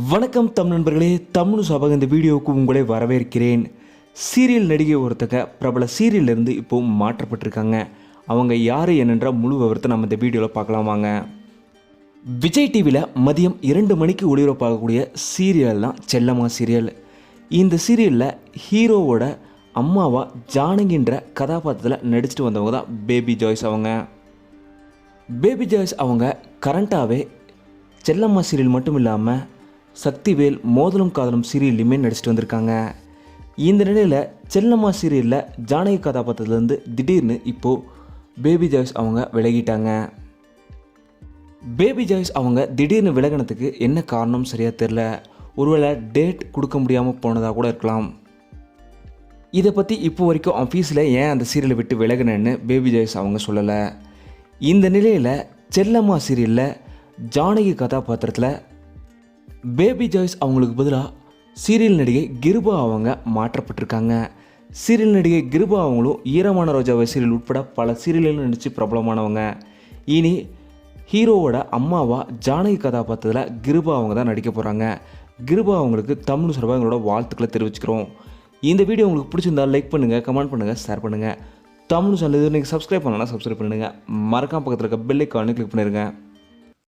வணக்கம் தமிழ் நண்பர்களே தமிழ் சபக இந்த வீடியோவுக்கு உங்களை வரவேற்கிறேன். சீரியல் நடிகை ஒருத்தங்க பிரபல சீரியல்லேருந்து இப்போ மாற்றப்பட்டிருக்காங்க. அவங்க யார் என்னன்ற முழு விவரத்தை நம்ம இந்த வீடியோவில் பார்க்கலாம் வாங்க. விஜய் டிவியில் மதியம் இரண்டு மணிக்கு ஒளிபரப்பாகக்கூடிய சீரியல் தான் செல்லம்மா சீரியல். இந்த சீரியலில் ஹீரோவோட அம்மாவா ஜானகின்ற கதாபாத்திரத்தில் நடிச்சுட்டு வந்தவங்க தான் பேபி ஜாய்ஸ் அவங்க. பேபி ஜாய்ஸ் அவங்க கரண்ட்டாகவே செல்லம்மா சீரியல் மட்டும் இல்லாமல் சக்திவேல் மோதலும் காதலும் சீரியல்லையுமே நடிச்சிட்டு வந்திருக்காங்க. இந்த நிலையில் செல்லம்மா சீரியலில் ஜானகி கதாபாத்திரத்துலேருந்து திடீர்னு இப்போது பேபி ஜாய்ஸ் அவங்க விலகிட்டாங்க. பேபி ஜாய்ஸ் அவங்க திடீர்னு விலகினத்துக்கு என்ன காரணம் சரியாக தெரில ஒருவேளை டேட் கொடுக்க முடியாமல் போனதாக கூட இருக்கலாம். இதை பற்றி இப்போ வரைக்கும் ஆஃபீஸில் ஏன் அந்த சீரியலை விட்டு விலகினேன்னு பேபி ஜாய்ஸ் அவங்க சொல்லலை. இந்த நிலையில் செல்லம்மா சீரியலில் ஜானகி கதாபாத்திரத்தில் பேபி ஜாய்ஸ் அவங்களுக்கு பதிலாக சீரியல் நடிகை கிருபா அவங்க மாற்றப்பட்டிருக்காங்க. சீரியல் நடிகை கிருபா அவங்களும் ஈரமான ரோஜாவை சீரியல் உட்பட பல சீரியல்களில் நடித்து பிரபலமானவங்க. இனி ஹீரோவோட அம்மாவா ஜானகி கதாபாத்திரத்தில் கிருபா அவங்க தான் நடிக்க போகிறாங்க கிருபா அவங்களுக்கு தமிழ் சார்பாக எங்களோட வாழ்த்துக்களை தெரிவிச்சுக்கிறோம். இந்த வீடியோ உங்களுக்கு பிடிச்சிருந்தா லைக் பண்ணுங்கள் கமெண்ட் பண்ணுங்கள் ஷேர் பண்ணுங்கள் தமிழ் சேனல் இது நீங்கள் சப்ஸ்கிரைப் பண்ணலன்னா சப்ஸ்கிரைப் பண்ணுங்கள் மறக்காம பக்கத்தில் இருக்க பெல் ஐக்கானு கிளிக் பண்ணிடுங்க.